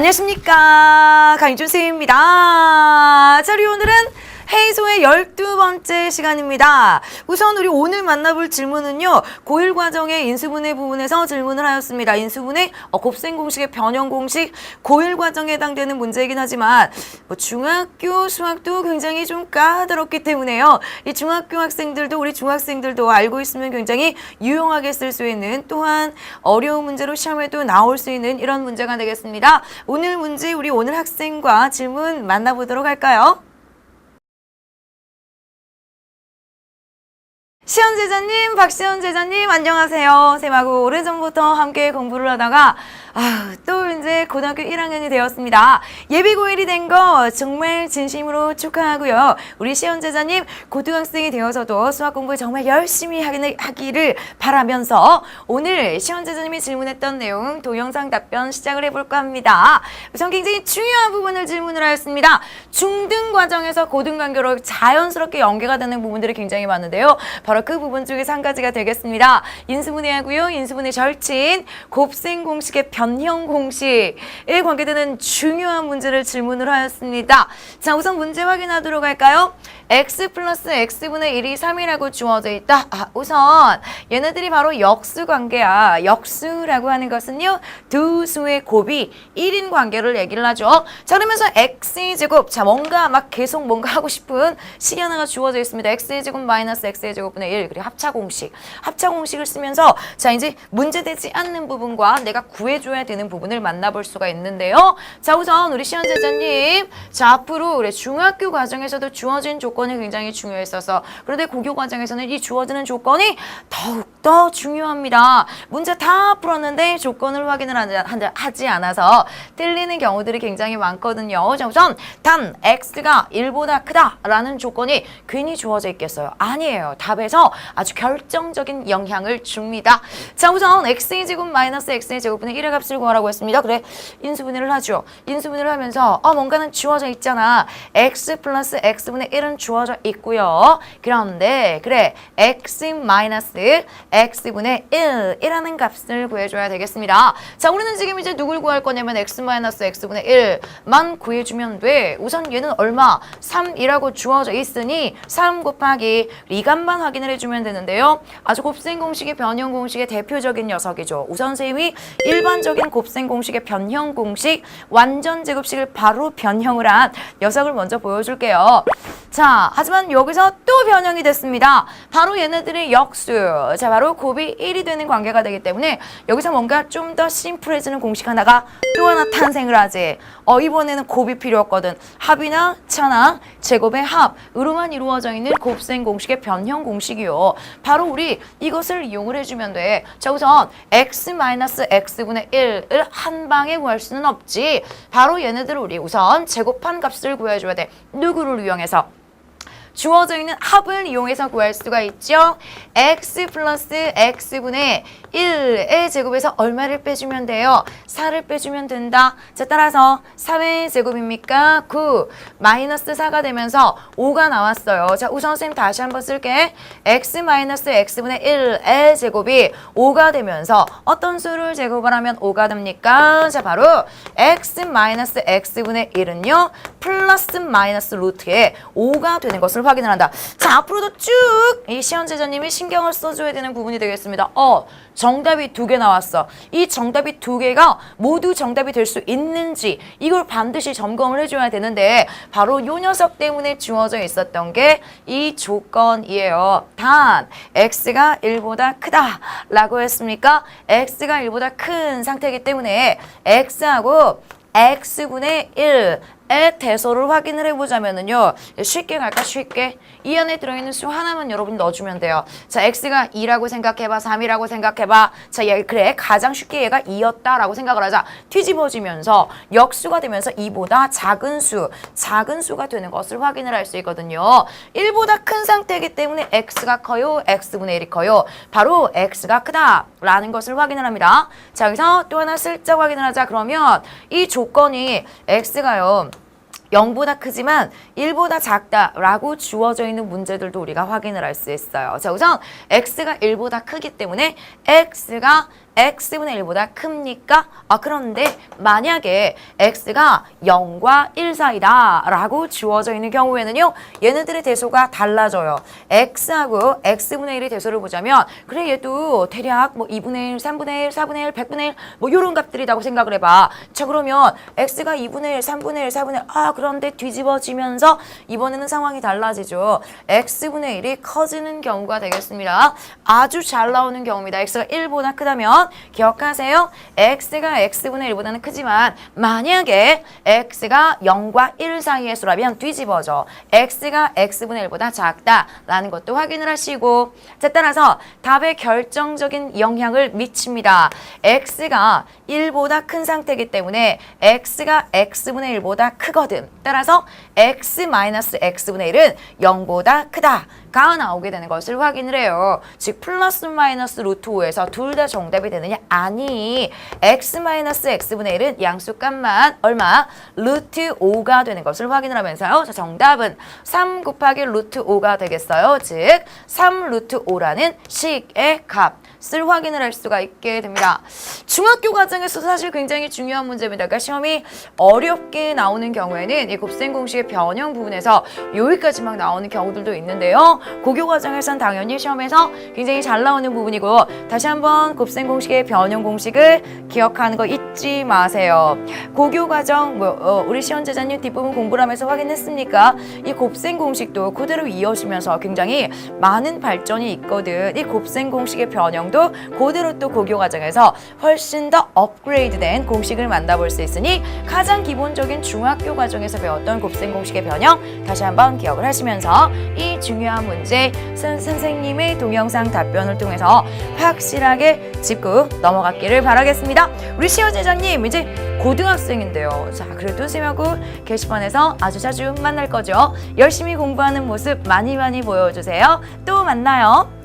안녕하십니까. 강희준 쌤입니다. 자, 우리 오늘은 해소의 열두 번째 시간입니다. 우선 우리 오늘 만나볼 질문은요. 고1 과정의 인수분해 부분에서 질문을 하였습니다. 인수분해 어, 곱셈 공식의 변형 공식 고1 과정에 해당되는 문제이긴 하지만 뭐 중학교 수학도 굉장히 좀 까다롭기 때문에요. 이 중학교 학생들도 우리 중학생들도 알고 있으면 굉장히 유용하게 쓸 수 있는 또한 어려운 문제로 시험에도 나올 수 있는 이런 문제가 되겠습니다. 오늘 문제 우리 오늘 학생과 질문 만나보도록 할까요? 시연 제자님, 박시연 제자님, 안녕하세요. 쌤하고 오래전부터 함께 공부를 하다가, 아, 또 이제 고등학교 1학년이 되었습니다. 예비 고1이 된 거 정말 진심으로 축하하고요. 우리 시연 제자님, 고등학생이 되어서도 수학 공부 정말 열심히 하기를, 바라면서 오늘 시연 제자님이 질문했던 내용 동영상 답변 시작을 해볼까 합니다. 우선 굉장히 중요한 부분을 질문을 하였습니다. 중등 과정에서 고등 관계로 자연스럽게 연계가 되는 부분들이 굉장히 많은데요. 바로 그 부분 중에서 한 가지가 되겠습니다. 인수분해하고요. 인수분해 절친, 곱셈 공식의 변형 공식에 관계되는 중요한 문제를 질문을 하였습니다. 자, 우선 문제 확인하도록 할까요? x 플러스 x분의 1이 3이라고 주어져 있다. 아, 우선 얘네들이 바로 역수 관계야. 역수라고 하는 것은요. 두 수의 곱이 1인 관계를 얘기를 하죠. 자, 그러면서 x의 제곱. 자, 뭔가 막 계속 뭔가 하고 싶은 식이 하나가 주어져 있습니다. x의 제곱 마이너스 x의 제곱분의 1 그리고 합차 공식. 합차 공식을 쓰면서 자, 이제 문제되지 않는 부분과 내가 구해줘야 되는 부분을 만나볼 수가 있는데요. 자, 우선 우리 시연 제자님. 자, 앞으로 우리 중학교 과정에서도 주어진 조건이 굉장히 중요했어서 그런데 고교 과정에서는 이 주어지는 조건이 더욱 더 중요합니다. 문제 다 풀었는데 조건을 확인을 하지- 않아서 틀리는 경우들이 굉장히 많거든요. 자, 우선 단 x가 1보다 크다라는 조건이 괜히 주어져 있겠어요. 아니에요. 답에서 아주 결정적인 영향을 줍니다. 자, 우선 x의 제곱 마이너스 x의 제곱분의 1의 값을 구하라고 했습니다. 그래, 인수분해를 하죠. 인수분해를 하면서 어, 뭔가는 주어져 있잖아. x 플러스 x분의 1은 주어져 있고요. 그런데 그래, x 마이너스 x분의 1, 이라는 값을 구해줘야 되겠습니다. 자, 우리는 지금 이제 누굴 구할 거냐면 x 마이너스 x분의 1만 구해주면 돼. 우선 얘는 얼마? 3이라고 주어져 있으니 3 곱하기 이 값만 확인을 해주면 되는데요. 아주 곱셈 공식의 변형 공식의 대표적인 녀석이죠. 우선 쌤이 일반적인 곱셈 공식의 변형 공식 완전 제곱식을 바로 변형을 한 녀석을 먼저 보여줄게요. 자, 하지만 여기서 또 변형이 됐습니다. 바로 얘네들의 역수. 자, 바로 곱이 1이 되는 관계가 되기 때문에 여기서 뭔가 좀 더 심플해지는 공식 하나가 또 하나 탄생을 하지. 어, 이번에는 곱이 필요 없거든. 합이나 차나 제곱의 합으로만 이루어져 있는 곱셈 공식의 변형 공식이요. 바로 우리 이것을 이용을 해주면 돼. 자, 우선 x-x분의 1을 한 방에 구할 수는 없지. 바로 얘네들을 우리 우선 제곱한 값을 구해줘야 돼. 누구를 이용해서? 주어져 있는 합을 이용해서 구할 수가 있죠. x 플러스 x분의 1의 제곱에서 얼마를 빼주면 돼요? 4를 빼주면 된다. 자, 따라서 4의 제곱입니까? 9 마이너스 4가 되면서 5가 나왔어요. 자, 우선 쌤 다시 한번 쓸게. x 마이너스 x분의 1의 제곱이 5가 되면서 어떤 수를 제곱을 하면 5가 됩니까? 자, 바로 x 마이너스 x분의 1은요. 플러스 마이너스 루트에 5가 되는 것을 확인을 한다. 자, 앞으로도 쭉 이 시연 제자님이 신경을 써줘야 되는 부분이 되겠습니다. 어, 정답이 두 개 나왔어. 이 정답이 두 개가 모두 정답이 될 수 있는지 이걸 반드시 점검을 해줘야 되는데 바로 요 녀석 때문에 주어져 있었던 게 이 조건이에요. 단 x가 1보다 크다라고 했습니까? x가 1보다 큰 상태이기 때문에 x하고 x분의 1 의 대소를 확인을 해보자면은요. 쉽게 갈까? 쉽게. 이 안에 들어있는 수 하나만 여러분 넣어주면 돼요. 자, x가 2라고 생각해봐. 3이라고 생각해봐. 자, 얘, 그래. 가장 쉽게 얘가 2였다라고 생각을 하자. 뒤집어지면서 역수가 되면서 2보다 작은 수, 작은 수가 되는 것을 확인을 할 수 있거든요. 1보다 큰 상태이기 때문에 x가 커요. x분의 1이 커요. 바로 x가 크다라는 것을 확인을 합니다. 자, 여기서 또 하나 슬쩍 확인을 하자. 그러면 이 조건이 x가요. 0보다 크지만 1보다 작다라고 주어져 있는 문제들도 우리가 확인을 할 수 있어요. 자, 우선 x가 1보다 크기 때문에 x가 x분의 1보다 큽니까? 아 그런데 만약에 x가 0과 1 사이다 라고 주어져 있는 경우에는요 얘네들의 대소가 달라져요. X하고 x분의 1의 대소를 보자면 그래 얘도 대략 뭐 2분의 1, 3분의 1, 4분의 1, 100분의 1 뭐 요런 값들이라고 생각을 해봐. 자 그러면 x가 2분의 1, 3분의 1, 4분의 1 아 그런데 뒤집어지면서 이번에는 상황이 달라지죠. X분의 1이 커지는 경우가 되겠습니다. 아주 잘 나오는 경우입니다. X가 1보다 크다면 기억하세요? x가 x분의 1보다는 크지만 만약에 x가 0과 1 사이의 수라면 뒤집어져 x가 x분의 1보다 작다라는 것도 확인을 하시고 자 따라서 답에 결정적인 영향을 미칩니다. x가 1보다 큰 상태이기 때문에 x가 x분의 1보다 크거든. 따라서 x 마이너스 x분의 1은 0보다 크다 가 나오게 되는 것을 확인을 해요. 즉 플러스 마이너스 루트 5에서 둘 다 정답이 되느냐? 아니. x 마이너스 x분의 1은 양수값만 얼마? 루트 5가 되는 것을 확인을 하면서요. 자, 정답은 3 곱하기 루트 5가 되겠어요. 즉 3 루트 5라는 식의 값을 확인을 할 수가 있게 됩니다. 중학교 과정에서 사실 굉장히 중요한 문제입니다. 그러니까 시험이 어렵게 나오는 경우에는 이 곱셈 공식의 변형 부분에서 여기까지 막 나오는 경우들도 있는데요. 고교 과정에선 당연히 시험에서 굉장히 잘 나오는 부분이고 다시 한번 곱셈 공식의 변형 공식을 기억하는 거 잊지 마세요. 고교 과정 뭐 어, 우리 시원 제자님 뒷부분 공부를 하면서 확인했습니까? 이 곱셈 공식도 그대로 이어지면서 굉장히 많은 발전이 있거든. 이 곱셈 공식의 변형도 그대로 또 고교 과정에서 훨씬 더 업그레이드된 공식을 만나볼 수 있으니 가장 기본적인 중학교 과정에서 배웠던 곱셈 공식의 변형 다시 한번 기억을 하시면서 이 중요한 문제 선, 선생님의 동영상 답변을 통해서 확실하게 짚고 넘어갔기를 바라겠습니다. 우리 시어 제자님 이제 고등학생인데요. 자 그래도 쌤하고 게시판에서 아주 자주 만날 거죠. 열심히 공부하는 모습 많이 많이 보여주세요. 또 만나요.